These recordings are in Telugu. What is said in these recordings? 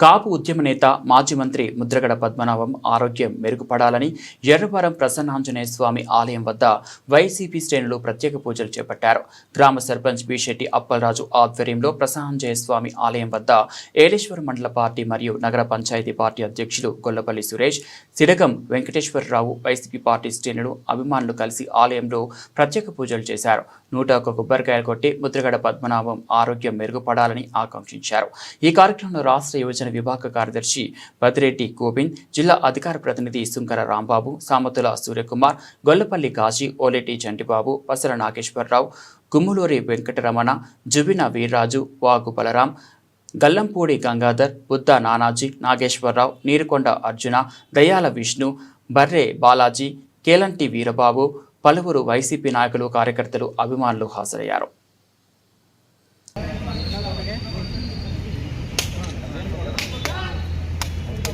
కాపు ఉద్యమ నేత మాజీ మంత్రి ముద్రగడ పద్మనాభం ఆరోగ్యం మెరుగుపడాలని ఎర్రవరం ప్రసన్నాంజనేయ స్వామి ఆలయం వద్ద వైసీపీ శ్రేణులు ప్రత్యేక పూజలు చేపట్టారు. గ్రామ సర్పంచ్ బిశెట్టి అప్పలరాజు ఆధ్వర్యంలో ప్రసన్నాంజనేయ స్వామి ఆలయం వద్ద ఏలేశ్వర మండల పార్టీ మరియు నగర పంచాయతీ పార్టీ అధ్యక్షులు గొల్లపల్లి సురేష్ సిరగం వెంకటేశ్వరరావు వైసీపీ పార్టీ శ్రేణులు అభిమానులు కలిసి ఆలయంలో ప్రత్యేక పూజలు చేశారు. నూట ఒక కొబ్బరికాయలు కొట్టి ముద్రగడ పద్మనాభం ఆరోగ్యం మెరుగుపడాలని ఆకాంక్షించారు. ఈ కార్యక్రమంలో రాష్ట్ర యువజన విభాగ కార్యదర్శి బదిరెడ్డి గోవింద్ జిల్లా అధికార ప్రతినిధి సుంకర రాంబాబు సామతుల సూర్యకుమార్ గొల్లపల్లి గాజీ ఓలేటి చంటిబాబు పసల నాగేశ్వరరావు గుమ్ములూరి వెంకటరమణ జుబిన వీర్రాజు వాగు బలరాం గల్లంపూడి గంగాధర్ బుద్ధ నానాజీ నాగేశ్వరరావు నీరుకొండ అర్జున దయాల విష్ణు బర్రె బాలాజీ కేలంటి వీరబాబు పలువురు వైసీపీ నాయకులు కార్యకర్తలు అభిమానులు హాజరయ్యారు.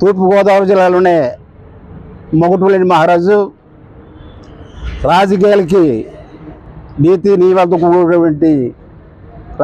తూర్పుగోదావరి జిల్లాలోనే మొగటులేని మహారాజు రాజకీయాలకి నీతి నియమాలతో కూడినటువంటి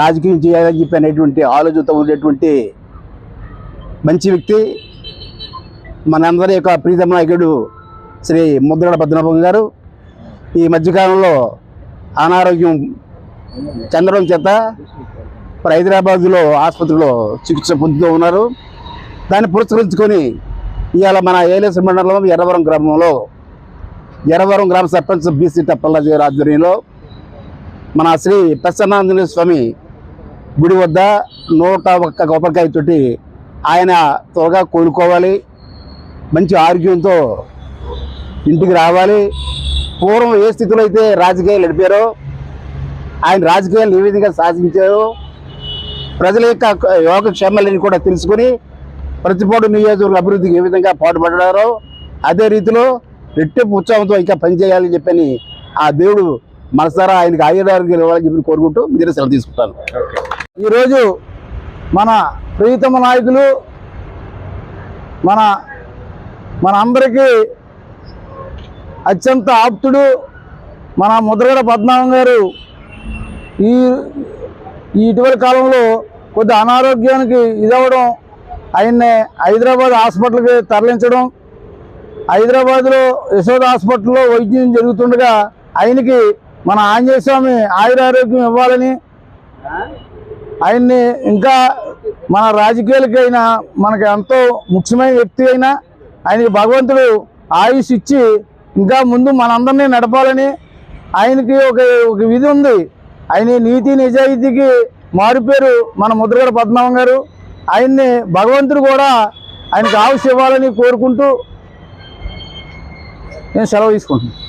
రాజకీయం చేయాలని చెప్పి అనేటువంటి ఆలోచనతో ఉండేటువంటి మంచి వ్యక్తి మనందరి యొక్క ప్రీతమ నాయకుడు శ్రీ ముద్రగడ పద్మనాభం గారు. ఈ మధ్యకాలంలో అనారోగ్యం చెందడం చేత మరి హైదరాబాద్లో ఆసుపత్రిలో చికిత్స పొందుతూ ఉన్నారు. దాన్ని పురస్కరించుకొని ఇవాళ మన ఏలేశ్వర మండలం ఎర్రవరం గ్రామంలో ఎర్రవరం గ్రామ సర్పంచ్ బీసీ టప్పల్లాజీ ఆధ్వర్యంలో మన శ్రీ ప్రసన్నాంజనేయ స్వామి గుడి వద్ద నూట ఒక్క కొబ్బరికాయతోటి ఆయన త్వరగా కోలుకోవాలి. మంచి ఆరోగ్యంతో ఇంటికి రావాలి. పూర్వం ఏ స్థితిలో అయితే రాజకీయాలు నడిపారో ఆయన రాజకీయాలు ఏ విధంగా సాధించారో ప్రజల యొక్క యోగక్షేమాలని కూడా తెలుసుకుని ప్రతిపాడు నియోజకవర్గ అభివృద్ధికి ఏ విధంగా పాటుపడ్డారో అదే రీతిలో రెట్టింపు ఉత్సాహంతో ఇంకా పనిచేయాలని చెప్పని ఆ దేవుడు మనసారా ఆయనకి ఆయురారోగ్యాలు ఇవ్వాలని చెప్పి కోరుకుంటూ మీరు సెలవు తీసుకుంటాను. ఈరోజు మన ప్రీతమ నాయకులు మన మన అందరికీ అత్యంత ఆప్తుడు మన ముద్రగడ పద్మనాభం గారు. ఈ ఈ ఇటీవల కాలంలో కొద్ది అనారోగ్యానికి ఇదవ్వడం ఆయన్ని హైదరాబాద్ హాస్పిటల్కి తరలించడం హైదరాబాద్లో యశోద హాస్పిటల్లో వైద్యం జరుగుతుండగా ఆయనకి మన ఆంజనేయ స్వామి ఆయురారోగ్యం ఇవ్వాలని ఆయన్ని ఇంకా మన రాజకీయాలకి అయినా మనకి ఎంతో ముఖ్యమైన వ్యక్తి అయినా ఆయనకి భగవంతుడు ఆయుష్ ఇచ్చి ఇంకా ముందు మనందరినీ నడపాలని ఆయనకి ఒక ఒక విధి ఉంది. ఆయన నీతి నిజాయితీకి మారుపేరు మన ముద్రగడ పద్మనాభం గారు. ఆయన్ని భగవంతుడు కూడా ఆయనకు ఆయుష్ ఇవ్వాలని కోరుకుంటూ నేను సెలవు తీసుకుంటున్నాను.